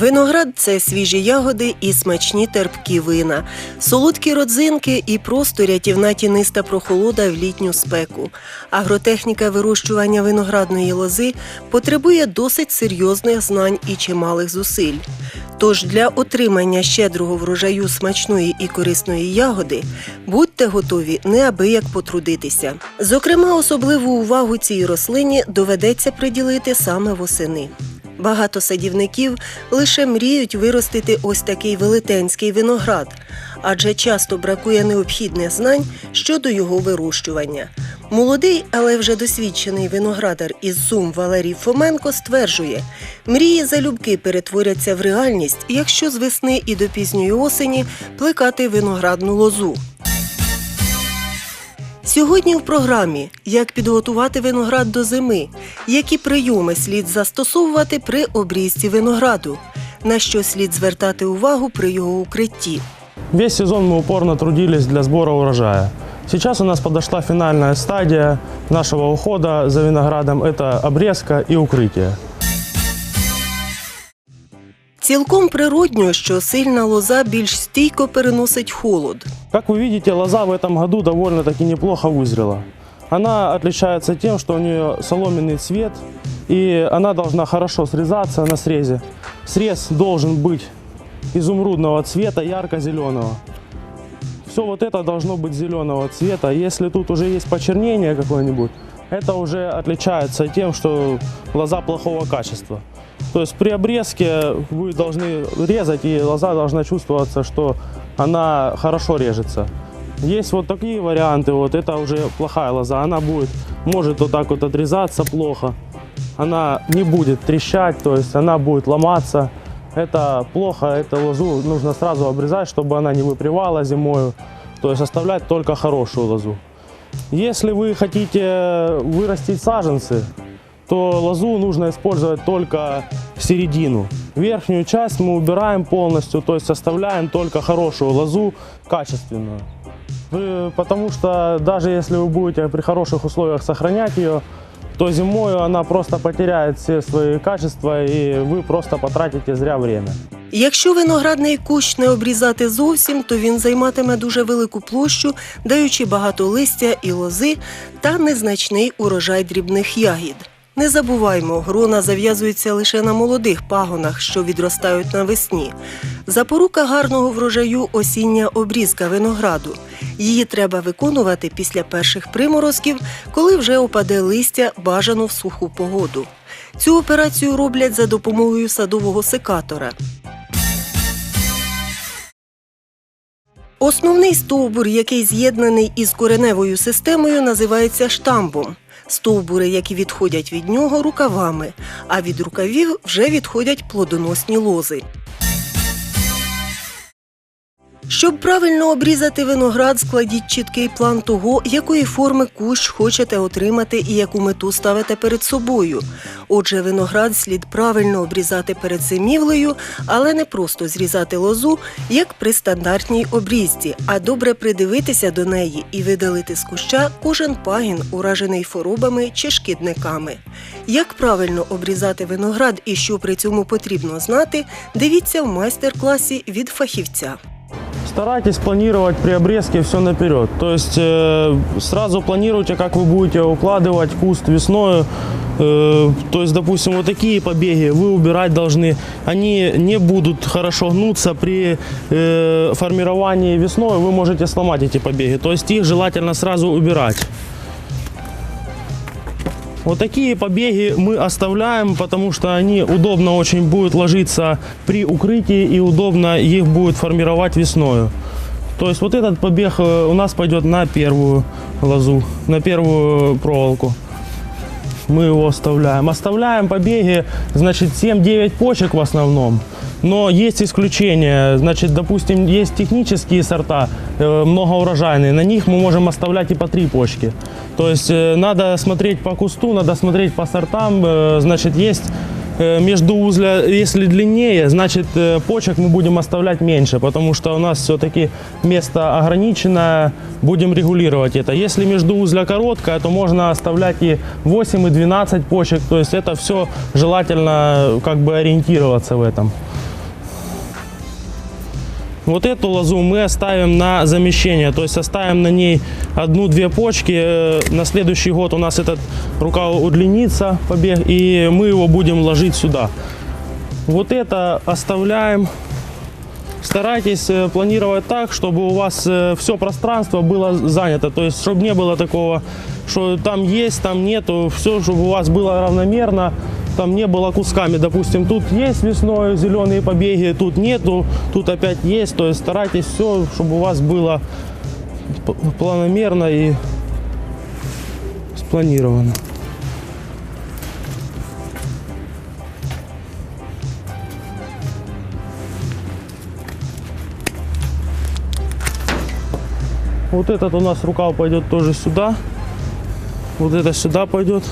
Виноград це свіжі ягоди і смачні терпкі вина, солодкі родзинки і просто рятівна тіниста прохолода в літню спеку. Агротехніка вирощування виноградної лози потребує досить серйозних знань і чималих зусиль. Тож для отримання щедрого врожаю смачної і корисної ягоди будьте готові неабияк потрудитися. Зокрема, особливу увагу цій рослині доведеться приділити саме восени. Багато садівників лише мріють виростити ось такий велетенський виноград, адже часто бракує необхідних знань щодо його вирощування. Молодий, але вже досвідчений виноградар із Сум Валерій Фоменко стверджує, мрії залюбки перетворяться в реальність, якщо з весни і до пізньої осені плекати виноградну лозу. Сьогодні в програмі як підготувати виноград до зими, які прийоми слід застосовувати при обрізці винограду, на що слід звертати увагу при його укритті. Весь сезон мы упорно трудились для сбора урожая. Сейчас у нас подошла финальная стадия нашего ухода за виноградом. Это обрезка и укрытие. Цілком природньо, що сильна лоза більш стійко переносить холод. Как вы видите, лоза в этом году довольно-таки неплохо вызрела. Она отличается тем, что у нее соломенный цвет, и она должна хорошо срезаться на срезе. Срез должен быть изумрудного цвета, ярко-зеленого. Все вот это должно быть зеленого цвета. Если тут уже есть почернение какое-нибудь, это уже отличается тем, что лоза плохого качества. То есть при обрезке вы должны резать, и лоза должна чувствоваться, что она хорошо режется. Есть вот такие варианты, вот это уже плохая лоза, она будет, может вот так вот отрезаться плохо, она не будет трещать, то есть она будет ломаться. Это плохо, эту лозу нужно сразу обрезать, чтобы она не выпривала зимою, то есть оставлять только хорошую лозу. Если вы хотите вырастить саженцы, то лозу нужно использовать только середину. Верхнюю часть мы убираем полностью, то есть оставляем только хорошую лозу, качественную. Вы- потому что даже если вы будете при хороших условиях сохранять ее, то зимою она просто потеряет все свои качества и вы просто потратите зря время. Якщо виноградний кущ не обрізати зовсім, то він займатиме дуже велику площу, даючи багато листя і лози та незначний урожай дрібних ягід. Не забуваймо, грона зав'язуються лише на молодих пагонах, що відростають навесні. Запорука гарного врожаю осіння обрізка винограду. Її треба виконувати після перших приморозків, коли вже опаде листя бажано в суху погоду. Цю операцію роблять за допомогою садового секатора. Основний стовбур, який з'єднаний із кореневою системою, називається штамбом. Стовбури, які відходять від нього рукавами, а від рукавів вже відходять плодоносні лози. Щоб правильно обрізати виноград, складіть чіткий план того, якої форми кущ хочете отримати і яку мету ставите перед собою. Отже, виноград слід правильно обрізати перед зимівлею, але не просто зрізати лозу, як при стандартній обрізці, а добре придивитися до неї і видалити з куща кожен пагін, уражений хворобами чи шкідниками. Як правильно обрізати виноград і що при цьому потрібно знати, дивіться в майстер-класі від фахівця. Старайтесь планировать при обрезке все наперед. То есть э, сразу планируйте, как вы будете укладывать куст весною. Э, то есть, допустим, вот такие побеги вы убирать должны. Они не будут хорошо гнуться при э, формировании весной. Вы можете сломать эти побеги. То есть их желательно сразу убирать. Вот такие побеги мы оставляем, потому что они удобно очень будут ложиться при укрытии и удобно их будет формировать весною. То есть вот этот побег э, у нас пойдет на первую лозу, на первую проволоку. Мы его оставляем. Оставляем побеги, значит, 7-9 почек в основном. Но есть исключения. Значит, допустим, есть технические сорта, э, многоурожайные. На них мы можем оставлять и по три почки. То есть э, надо смотреть по кусту, надо смотреть по сортам. Э, Значит, есть э, междуузля, если длиннее, значит, почек мы будем оставлять меньше, потому что у нас все-таки место ограниченное, будем регулировать это. Если междуузля короткая, то можно оставлять и 8, и 12 почек, то есть это все желательно как бы ориентироваться в этом. Вот эту лозу мы оставим на замещение, то есть оставим на ней одну-две почки. Э, На следующий год у нас этот рукав удлинится, побег, и мы его будем ложить сюда. Вот это оставляем. Старайтесь э, планировать так, чтобы у вас все пространство было занято. То есть, чтобы не было такого, что там есть, там нету. Все, чтобы у вас было равномерно, там не было кусками. Допустим, тут есть весной зеленые побеги, тут нету, тут опять есть. То есть, старайтесь все, чтобы у вас было планомерно и спланировано. Вот этот у нас рукав пойдет тоже сюда. Вот это сюда пойдет.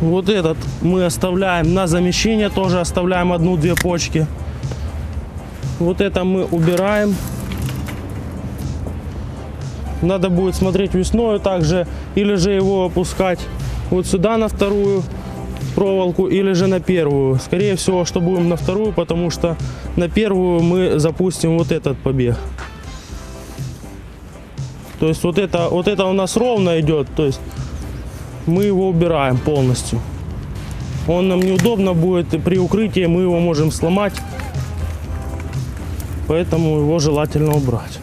Вот этот мы оставляем на замещение, тоже оставляем одну-две почки. Вот это мы убираем. Надо будет смотреть весною также, или же его опускать вот сюда на вторую проволоку, или же на первую. Скорее всего, что будем на вторую, потому что на первую мы запустим вот этот побег. То есть вот это, вот это у нас ровно идет, то есть мы его убираем полностью. Он нам неудобно будет при укрытии, мы его можем сломать, поэтому его желательно убрать.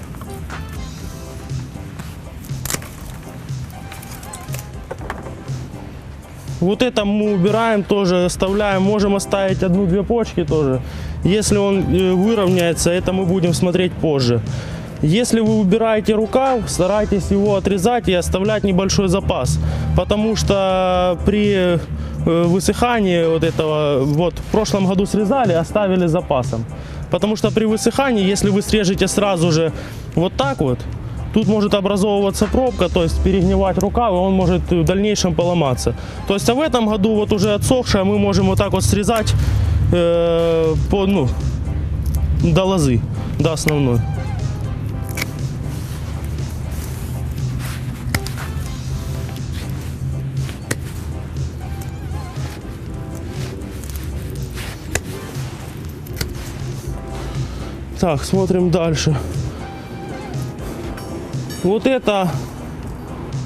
Вот это мы убираем тоже, оставляем, можем оставить одну-две почки тоже. Если он э, выровняется, это мы будем смотреть позже. Если вы убираете рукав, старайтесь его отрезать и оставлять небольшой запас, потому что при э, высыхании вот этого, вот в прошлом году срезали, оставили запасом. Потому что при высыхании, если вы срежете сразу же вот так вот, тут может образовываться пробка, то есть перегнивать рукав, и он может в дальнейшем поломаться. То есть а в этом году вот уже отсохшее мы можем вот так вот срезать э, по, ну, до лозы, до основной. Так, смотрим дальше. Вот это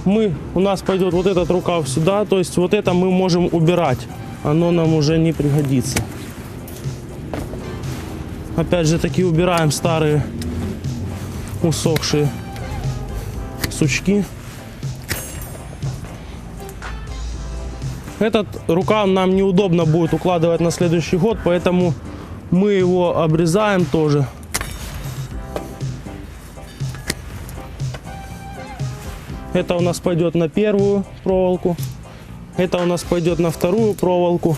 мы, у нас пойдет вот этот рукав сюда, то есть вот это мы можем убирать. Оно нам уже не пригодится. Опять же таки убираем старые усохшие сучки. Этот рукав нам неудобно будет укладывать на следующий год, поэтому мы его обрезаем тоже. Это у нас пойдет на первую проволоку. Это у нас пойдет на вторую проволоку.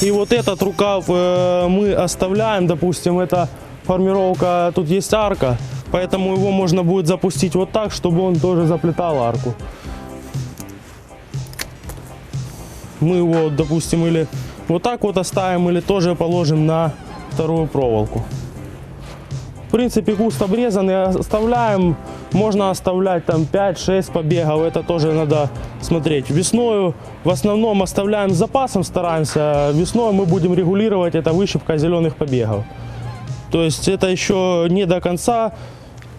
И вот этот рукав э, мы оставляем, допустим, это формировка, тут есть арка, поэтому его можно будет запустить вот так, чтобы он тоже заплетал арку. Мы его, допустим, или вот так вот оставим, или тоже положим на вторую проволоку. В принципе, куст обрезанный оставляем. Можно оставлять там 5-6 побегов, это тоже надо смотреть. Весною в основном оставляем с запасом, стараемся. Весной мы будем регулировать это выщипка зеленых побегов. То есть это еще не до конца,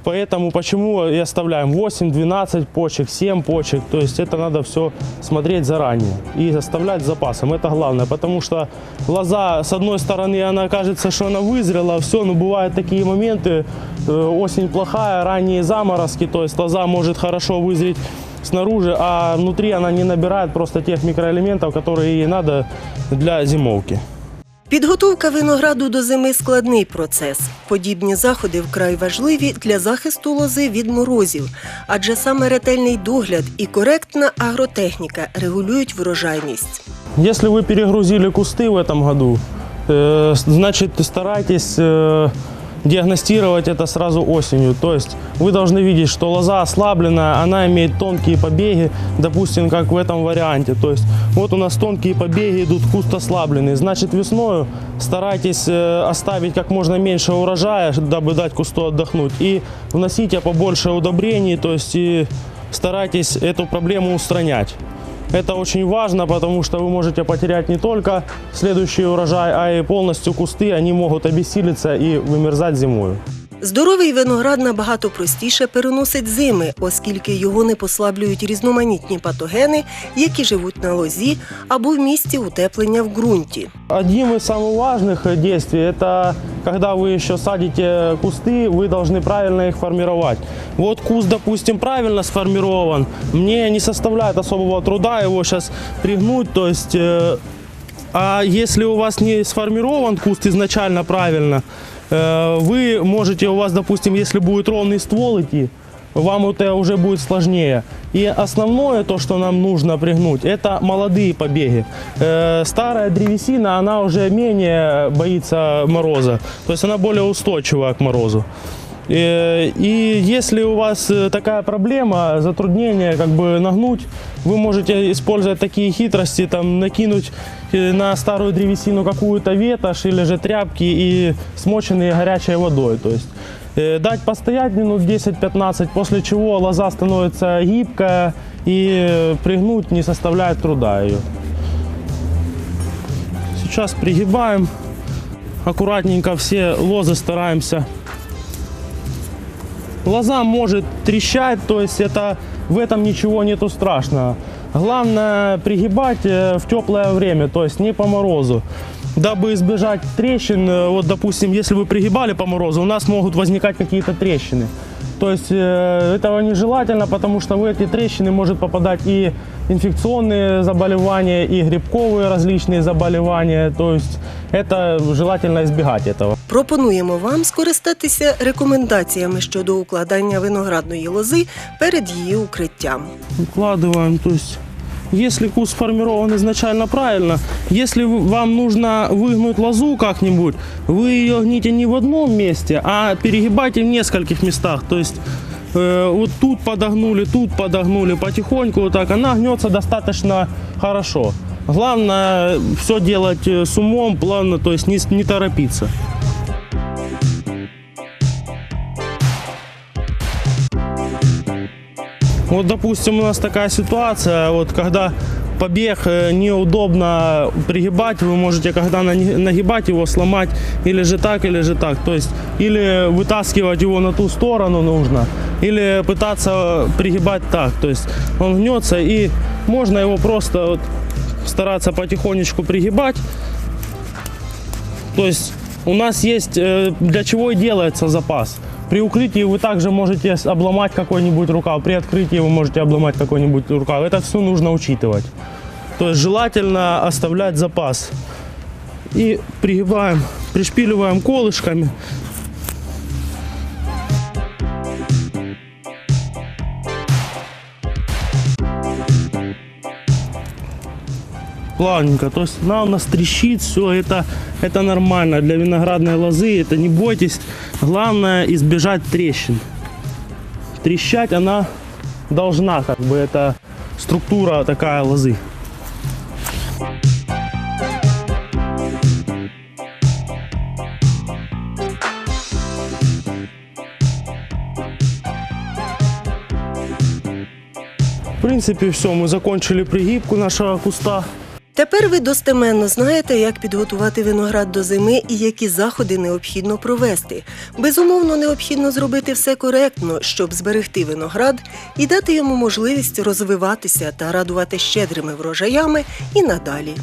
поэтому почему и оставляем 8-12 почек, 7 почек. То есть это надо все смотреть заранее и оставлять с запасом. Это главное, потому что лоза, с одной стороны, она кажется, что она вызрела, все, но бывают такие моменты, э, осень плохая, ранние заморозки, то есть лоза может хорошо вызреть снаружи, а внутри она не набирает просто тех микроэлементов, которые ей надо для зимовки. Підготовка винограду до зими складний процес. Подібні заходи вкрай важливі для захисту лози від морозів, адже саме ретельний догляд і коректна агротехніка регулюють врожайність. Если вы перегрузили кусты в этом году, э, значит старайтесь э, диагностировать это сразу осенью. То есть вы должны видеть, что лоза ослаблена, она имеет тонкие побеги, допустим, как в этом варианте. То есть вот у нас тонкие побеги идут, куст ослабленный. Значит весною старайтесь э, оставить как можно меньше урожая, дабы дать кусту отдохнуть. И вносите побольше удобрений, то есть и старайтесь эту проблему устранять. Это очень важно, потому что вы можете потерять не только следующий урожай, а и полностью кусты, они могут обессилиться и вымерзать зимою. Здоровий виноград набагато простіше переносить зими, оскільки його не послаблюють різноманітні патогени, які живуть на лозі або в місці утеплення в ґрунті. Одним из самых важных э, действий – это когда вы еще садите кусты, вы должны правильно их формировать. Вот куст, допустим, правильно сформирован, мне не составляет особого труда его сейчас пригнуть, то есть э, а если у вас не сформирован куст изначально правильно, э, вы можете, у вас, допустим, если будет ровный ствол идти, вам это уже будет сложнее. И основное, то, что нам нужно пригнуть, это молодые побеги. Э, Старая древесина, она уже менее боится мороза, то есть она более устойчивая к морозу. Э, И если у вас э, такая проблема, затруднение как бы нагнуть, вы можете использовать такие хитрости, там накинуть э, на старую древесину какую-то ветошь или же тряпки и смоченные горячей водой. То есть дать постоять минут 10-15, после чего лоза становится гибкая и пригнуть не составляет труда ее. Сейчас пригибаем. Аккуратненько все лозы стараемся Лоза может трещать, то есть это в этом ничего нету страшного. Главное пригибать э, в теплое время, то есть не по морозу. Дабы избежать трещин, э, вот допустим, если вы пригибали по морозу, у нас могут возникать какие-то трещины. То есть э, этого нежелательно, потому что в эти трещины может попадать и инфекционные заболевания, и грибковые различные заболевания. То есть это желательно избегать этого. Пропонуємо вам скористатися рекомендаціями щодо укладання виноградної лози перед її укриттям. Укладываем, то есть если куст сформирован изначально правильно, если вам нужно выгнуть лозу как-нибудь, вы ее гните не в одном месте, а перегибайте в нескольких местах. То есть э, вот тут подогнули, тут подогнули, потихоньку вот так. Она гнется достаточно хорошо. Главное все делать э, с умом, плавно, то есть не, не торопиться. Вот, допустим, у нас такая ситуация, вот когда побег э, неудобно пригибать, вы можете, когда нагибать его, сломать или же так, или же так. То есть или вытаскивать его на ту сторону нужно, или пытаться пригибать так. То есть он гнется и можно его просто вот стараться потихонечку пригибать. То есть у нас есть э, для чего и делается запас. При укрытии вы также можете обломать какой-нибудь рукав, при открытии вы можете обломать какой-нибудь рукав. Это все нужно учитывать. То есть желательно оставлять запас. И пригибаем, пришпиливаем колышками. Плавненько. То есть она у нас трещит, все это, это нормально для виноградной лозы. Это не бойтесь. Главное избежать трещин. Трещать она должна, как бы это структура такая лозы. В принципе, все, мы закончили пригибку нашего куста. Тепер ви достеменно знаєте, як підготувати виноград до зими і які заходи необхідно провести. Безумовно, необхідно зробити все коректно, щоб зберегти виноград і дати йому можливість розвиватися та радувати щедрими врожаями і надалі.